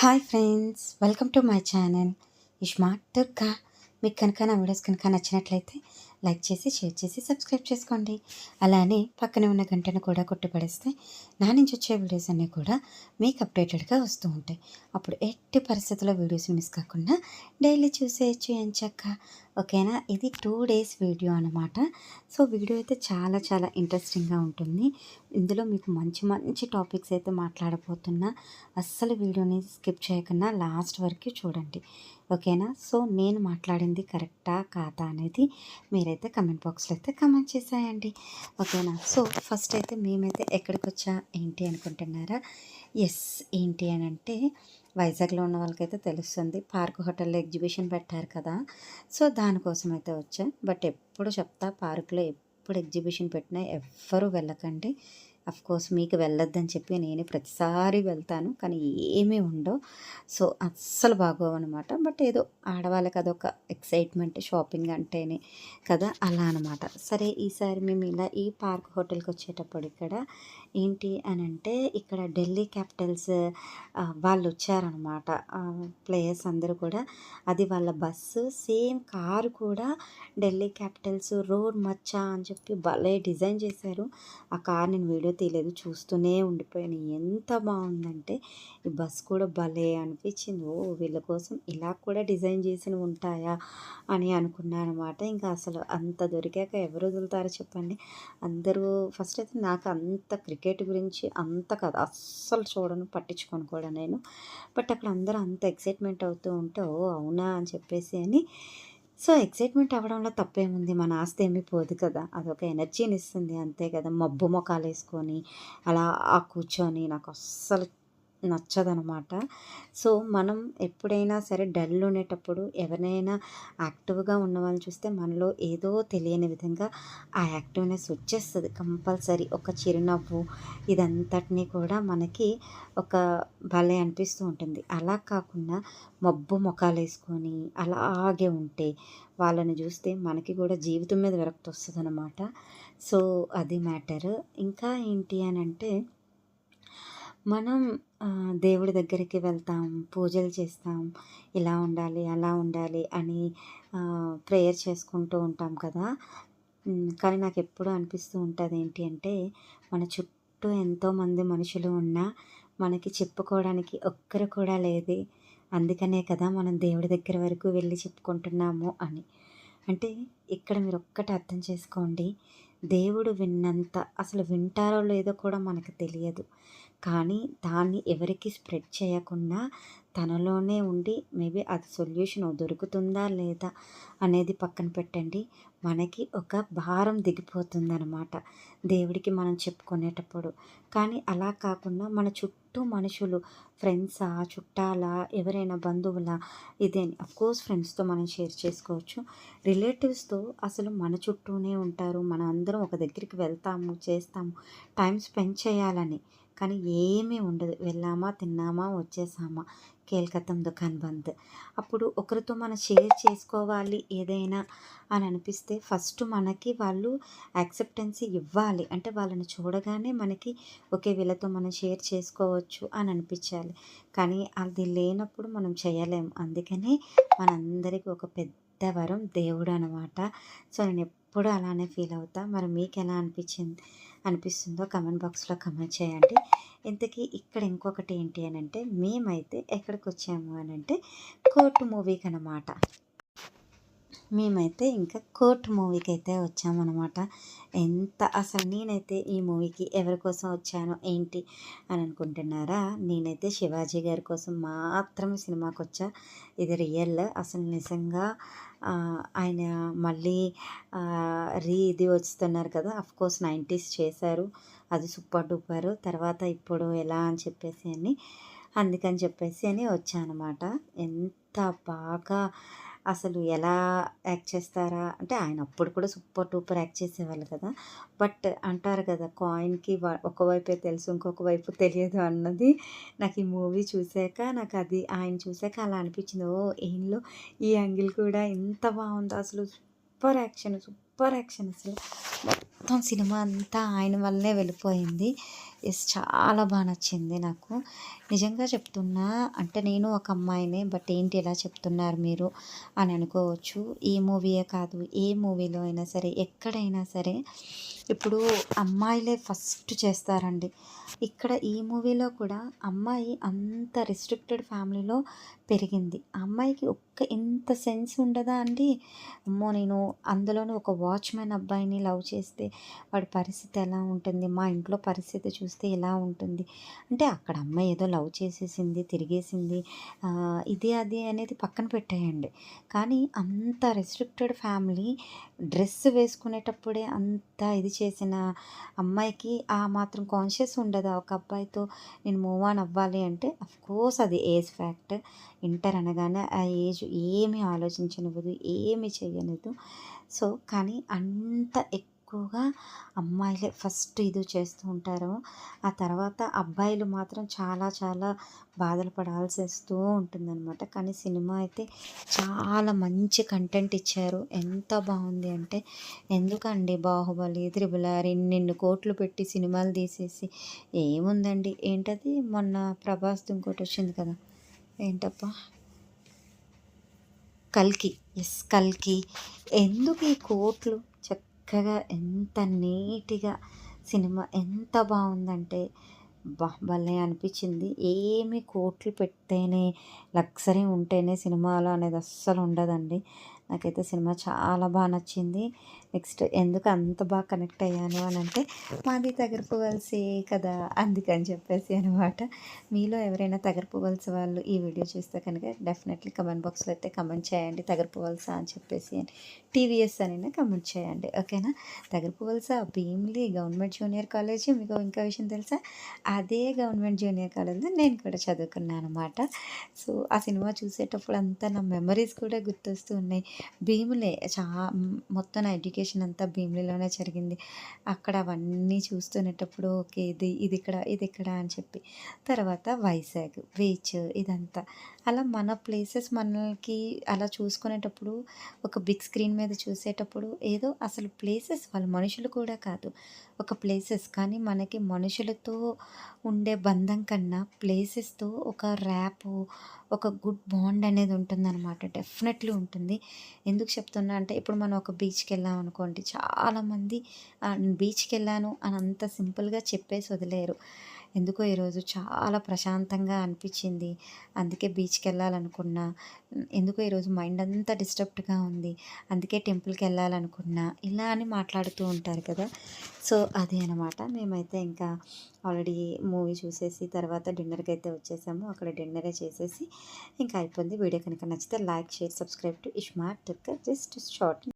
Hi friends welcome to my channel. Smart Durga. మీకు కనుక నా వీడియోస్ కనుక నచ్చినట్లయితే లైక్ చేసి షేర్ చేసి సబ్స్క్రైబ్ చేసుకోండి. అలానే పక్కనే ఉన్న గంటను కూడా కొట్టుపడేస్తే నా నుంచి వచ్చే వీడియోస్ అన్నీ కూడా మీకు అప్డేటెడ్గా వస్తూ ఉంటాయి. అప్పుడు ఎట్టి పరిస్థితుల్లో వీడియోస్ని మిస్ కాకుండా డైలీ చూసేయచ్చు ఎంచక్క ఓకేనా? ఇది టూ డేస్ వీడియో అనమాట సో వీడియో అయితే చాలా చాలా ఇంట్రెస్టింగ్గా ఉంటుంది. ఇందులో మీకు మంచి మంచి టాపిక్స్ అయితే మాట్లాడబోతున్నా. అస్సలు వీడియోని స్కిప్ చేయకుండా లాస్ట్ వరకు చూడండి. ఓకేనా? సో నేను మాట్లాడింది కరెక్టా కాదా అనేది మీరైతే కమెంట్ బాక్స్లో అయితే కమెంట్ చేసేయండి. ఓకేనా? సో ఫస్ట్ అయితే మేమైతే ఎక్కడికి వచ్చా ఏంటి అనుకుంటున్నారా? ఎస్ ఏంటి అని అంటే వైజాగ్లో ఉన్న వాళ్ళకైతే తెలుస్తుంది. పార్క్ హోటల్లో ఎగ్జిబిషన్ పెట్టారు కదా. సో దానికోసం అయితే వచ్చా. బట్ ఎప్పుడు చెప్తా పార్కులో ఎప్పుడు ఎగ్జిబిషన్ పెట్టినా ఎవ్వరూ వెళ్ళకండి. కోర్స్ మీకు వెళ్ళొద్దని చెప్పి నేను ప్రతిసారి వెళ్తాను. కానీ ఏమీ ఉండవు. సో అస్సలు బాగోవన్నమాట బట్ ఏదో ఆడవాళ్ళకి అదొక ఎక్సైట్మెంట్ షాపింగ్ అంటేనే కదా అలా అనమాట సరే ఈసారి మేము ఇలా ఈ పార్క్ హోటల్కి వచ్చేటప్పుడు ఇక్కడ ఏంటి అని అంటే ఇక్కడ ఢిల్లీ క్యాపిటల్స్ వాళ్ళు వచ్చారనమాట ప్లేయర్స్ అందరూ కూడా. అది వాళ్ళ బస్సు. సేమ్ కారు కూడా ఢిల్లీ క్యాపిటల్స్ రోడ్ మచ్చ అని చెప్పి భలే డిజైన్ చేశారు. ఆ కార్ నేను వీడియో తీయలేదు చూస్తూనే ఉండిపోయాను. ఎంత బాగుందంటే ఈ బస్సు కూడా భలే అనిపించింది. ఓ వీళ్ళ కోసం ఇలా కూడా డిజైన్ చేసి ఉంటాయా అని అనుకున్నాను అనమాట ఇంకా అసలు అంత దొరికాక ఎవరు వదులుతారో చెప్పండి. అందరూ ఫస్ట్ అయితే నాకు అంత క్రికెట్ గురించి అంత కదా. అస్సలు చూడను పట్టించుకొని కూడా నేను. బట్ అక్కడ అందరూ అంత ఎక్సైట్మెంట్ అవుతూ ఉంటే ఓ అవునా అని చెప్పేసి అని. సో ఎక్సైట్మెంట్ అవ్వడంలో తప్పేముంది? మన ఆస్తి ఏమీ పోదు కదా. అదొక ఎనర్జీని ఇస్తుంది అంతే కదా. మబ్బు మొఖాలు వేసుకొని అలా కూర్చొని నాకు అస్సలు నచ్చదనమాట. సో మనం ఎప్పుడైనా సరే డల్ ఉండేటప్పుడు ఎవరైనా యాక్టివ్గా ఉన్న వాళ్ళని చూస్తే మనలో ఏదో తెలియని విధంగా ఆ యాక్టివ్నెస్ వచ్చేస్తుంది. కంపల్సరీ ఒక చిరునవ్వు ఇదంతటినీ కూడా మనకి ఒక భలే అనిపిస్తూ ఉంటుంది. అలా కాకుండా మబ్బు ముఖాలు వేసుకొని అలాగే ఉంటే వాళ్ళని చూస్తే మనకి కూడా జీవితం మీద విరక్తి వస్తుంది అనమాట సో అది మ్యాటర్. ఇంకా ఏంటి అని అంటే మనం దేవుడి దగ్గరికి వెళ్తాం పూజలు చేస్తాం ఇలా ఉండాలి అలా ఉండాలి అని ప్రేయర్ చేసుకుంటూ ఉంటాం కదా. కానీ నాకు ఎప్పుడూ అనిపిస్తూ ఉంటుంది ఏంటి అంటే మన చుట్టూ ఎంతోమంది మనుషులు ఉన్నా మనకి చెప్పుకోవడానికి ఒక్కరు కూడా లేదే. అందుకనే కదా మనం దేవుడి దగ్గర వరకు వెళ్ళి చెప్పుకుంటున్నాము అని. అంటే ఇక్కడ మీరు ఒక్కటి అర్థం చేసుకోండి దేవుడు విన్నంత అసలు వింటారో లేదో కూడా మనకు తెలియదు. కానీ దాన్ని ఎవరికి స్ప్రెడ్ చేయకుండా తనలోనే ఉండి మేబీ అది సొల్యూషన్ దొరుకుతుందా లేదా అనేది పక్కన పెట్టండి. మనకి ఒక భారం దిగిపోతుందనమాట దేవుడికి మనం చెప్పుకునేటప్పుడు. కానీ అలా కాకుండా మన చుట్టూ మనుషులు ఫ్రెండ్సా చుట్టాలా ఎవరైనా బంధువులా ఇదే కోర్స్ ఫ్రెండ్స్తో మనం షేర్ చేసుకోవచ్చు. రిలేటివ్స్తో అసలు మన చుట్టూనే ఉంటారు. మన అందరం ఒక దగ్గరికి వెళ్తాము చేస్తాము టైం స్పెండ్ చేయాలని. కానీ ఏమీ ఉండదు. వెళ్ళామా తిన్నామా వచ్చేసామా. కేల్కత్తం దుకాన్ బంద్. అప్పుడు ఒకరితో మనం షేర్ చేసుకోవాలి ఏదైనా అని అనిపిస్తే ఫస్ట్ మనకి వాళ్ళు యాక్సెప్టెన్సీ ఇవ్వాలి. అంటే వాళ్ళని చూడగానే మనకి ఓకే వీళ్ళతో మనం షేర్ చేసుకోవచ్చు అని అనిపించాలి. కానీ అది లేనప్పుడు మనం చేయలేము అందుకనే మనందరికీ ఒక పెద్ద వరం దేవుడు అనమాట సో నేను ఎప్పుడు అలానే ఫీల్ అవుతా. మరి మీకు ఎలా అనిపించింది? అనిపిస్తుందో కమెంట్ బాక్స్లో కమెంట్ చేయండి. ఇంతకీ ఇక్కడ ఇంకొకటి ఏంటి అని అంటే మేమైతే ఎక్కడికి వచ్చాము అని అంటే కోర్టు మూవీకి అనమాట మేమైతే ఇంకా కోర్ట్ మూవీకి అయితే వచ్చామన్నమాట. ఎంత అసలు నేనైతే ఈ మూవీకి ఎవరి కోసం వచ్చానో ఏంటి అని అనుకుంటున్నారా? నేనైతే శివాజీ గారి కోసం మాత్రమే సినిమాకి వచ్చా ఇది రియల్ అసలు నిజంగా ఆయన మళ్ళీ రీ ఇది వస్తున్నారు కదా కోర్స్ నైంటీస్ చేశారు అది సూపర్ డూపర్ తర్వాత ఇప్పుడు ఎలా అని చెప్పేసి అని అందుకని చెప్పేసి అని వచ్చానమాట ఎంత బాగా అసలు ఎలా యాక్ట్ చేస్తారా? అంటే ఆయన అప్పుడు కూడా సూపర్ టూపర్ యాక్ట్ చేసేవాళ్ళు కదా. బట్ అంటారు కదా కాయిన్కి ఒకవైపే తెలుసు ఇంకొక వైపు తెలియదు అన్నది. నాకు ఈ మూవీ చూశాక నాకు అది ఆయన చూశాక అలా అనిపించింది. ఓ ఈయనలో ఈ యాంగిల్ కూడా ఎంత బాగుందో. అసలు super action super super action అసలు. మొత్తం సినిమా అంతా ఆయన వల్లే వెళ్ళిపోయింది. ఎస్ చాలా బాగా నచ్చింది నాకు. నిజంగా చెప్తున్నా అంటే నేను ఒక అమ్మాయినే బట్ ఏంటి ఇలా చెప్తున్నారు మీరు అని అనుకోవచ్చు. ఈ మూవీయే కాదు ఏ మూవీలో అయినా సరే ఎక్కడైనా సరే ఇప్పుడు అమ్మాయిలే ఫస్ట్ చేస్తారండి. ఇక్కడ ఈ మూవీలో కూడా అమ్మాయి అంత రిస్ట్రిక్టెడ్ ఫ్యామిలీలో పెరిగింది. అమ్మాయికి ఒక్క ఇంత సెన్స్ ఉండదా అండి? అమ్మో నేను అందులోనూ ఒక వాచ్మెన్ అబ్బాయిని లవ్ చేస్తే వాడి పరిస్థితి ఎలా ఉంటుంది? మా ఇంట్లో పరిస్థితి చూస్తే ఎలా ఉంటుంది? అంటే అక్కడ అమ్మాయి ఏదో లవ్ చేసేసింది తిరిగేసింది ఇది అది అనేది పక్కన పెట్టేయండి. కానీ అంత రెస్ట్రిక్టెడ్ ఫ్యామిలీ డ్రెస్ వేసుకునేటప్పుడే అంత ఇది చేసిన అమ్మాయికి ఆ మాత్రం కాన్షియస్ ఉండదా. ఒక అబ్బాయితో నేను మూవ్ ఆన్ అవ్వాలి అంటే కోర్స్ అది ఏజ్ ఫ్యాక్ట్ ఇంటర్ అనగానే ఆ ఏజ్ ఏమీ ఆలోచించనివ్వదు ఏమి చేయనివ్వదు సో కానీ అంత ఎక్కువగా అమ్మాయిలే ఫస్ట్ ఇది చేస్తూ ఉంటారు. ఆ తర్వాత అబ్బాయిలు మాత్రం చాలా చాలా బాధలు పడాల్సి వస్తూ ఉంటుందన్నమాట. కానీ సినిమా అయితే చాలా మంచి కంటెంట్ ఇచ్చారు. ఎంత బాగుంది అంటే ఎందుకండి బాహుబలి త్రిబులార్ ఇన్నిన్ని కోట్లు పెట్టి సినిమాలు తీసేసి ఏముందండి? ఏంటది? మొన్న ప్రభాస్ ఇంకోటి వచ్చింది కదా. ఏంటప్పా? కల్కి. ఎస్ కల్కి. ఎందుకు ఈ కోట్లు? చక్కగా ఎంత నీట్గా సినిమా ఎంత బాగుందంటే భలే అనిపించింది. ఏమి కోట్లు పెడితేనే లగ్జరీ ఉంటేనే సినిమాలో అనేది అస్సలు ఉండదండి. నాకైతే సినిమా చాలా బాగా నచ్చింది. నెక్స్ట్ ఎందుకు అంత బాగా కనెక్ట్ అయ్యాను అని అంటే మాది తగరపు కదా అందుకని చెప్పేసి అనమాట. మీలో ఎవరైనా తగరపు వాళ్ళు ఈ వీడియో చూస్తే కనుక డెఫినెట్లీ కమెంట్ బాక్స్లో అయితే కమెంట్ చేయండి. తగరపు వలస అని చెప్పేసి అని టీవీఎస్ అని కమెంట్ చేయండి. ఓకేనా? తగరపు వలస భీమ్లీ గవర్నమెంట్ జూనియర్ కాలేజ్ మీకు ఇంకా విషయం తెలుసా? అదే గవర్నమెంట్ జూనియర్ కాలేజ్లో నేను కూడా చదువుకున్నాను అనమాట. సో ఆ సినిమా చూసేటప్పుడు అంతా నా మెమరీస్ కూడా గుర్తొస్తూ ఉన్నాయి. భీములే చా మొత్తం ఎడ్యుకేషన్ అంతా భీములలోనే జరిగింది. అక్కడ అవన్నీ చూస్తునేటప్పుడు ఓకే ఇది ఇది ఇక్కడ ఇది ఇక్కడ అని చెప్పి. తర్వాత వైజాగ్ బీచ్ ఇదంతా. అలా మన ప్లేసెస్ మనకి అలా చూసుకునేటప్పుడు ఒక బిగ్ స్క్రీన్ మీద చూసేటప్పుడు ఏదో అసలు ప్లేసెస్ వాళ్ళు మనుషులు కూడా కాదు. ఒక ప్లేసెస్ కానీ మనకి మనుషులతో ఉండే బంధం కన్నా ప్లేసెస్తో ఒక ర్యాప్ ఒక గుడ్ బాండ్ అనేది ఉంటుందన్నమాట. డెఫినెట్లీ ఉంటుంది. ఎందుకు చెప్తున్నా అంటే ఇప్పుడు మనం ఒక బీచ్కి వెళ్ళాం అనుకోండి చాలామంది బీచ్కి వెళ్ళాను అని అంత సింపుల్గా చెప్పేసి వదిలేరు ఎందుకో ఈరోజు చాలా ప్రశాంతంగా అనిపించింది. అందుకే బీచ్కి వెళ్ళాలనుకున్నా. ఎందుకో ఈరోజు మైండ్ అంతా డిస్టర్బ్డ్గా ఉంది. అందుకే టెంపుల్కి వెళ్ళాలనుకున్నా. ఇలా అని మాట్లాడుతూ ఉంటారు కదా. సో అదే అనమాట మేమైతే ఇంకా ఆల్రెడీ మూవీ చూసేసి తర్వాత డిన్నర్కి అయితే వచ్చేసాము. అక్కడ డిన్నరే చేసేసి ఇంకా అయిపోయింది. వీడియో కనుక నచ్చితే like share subscribe to ismart just short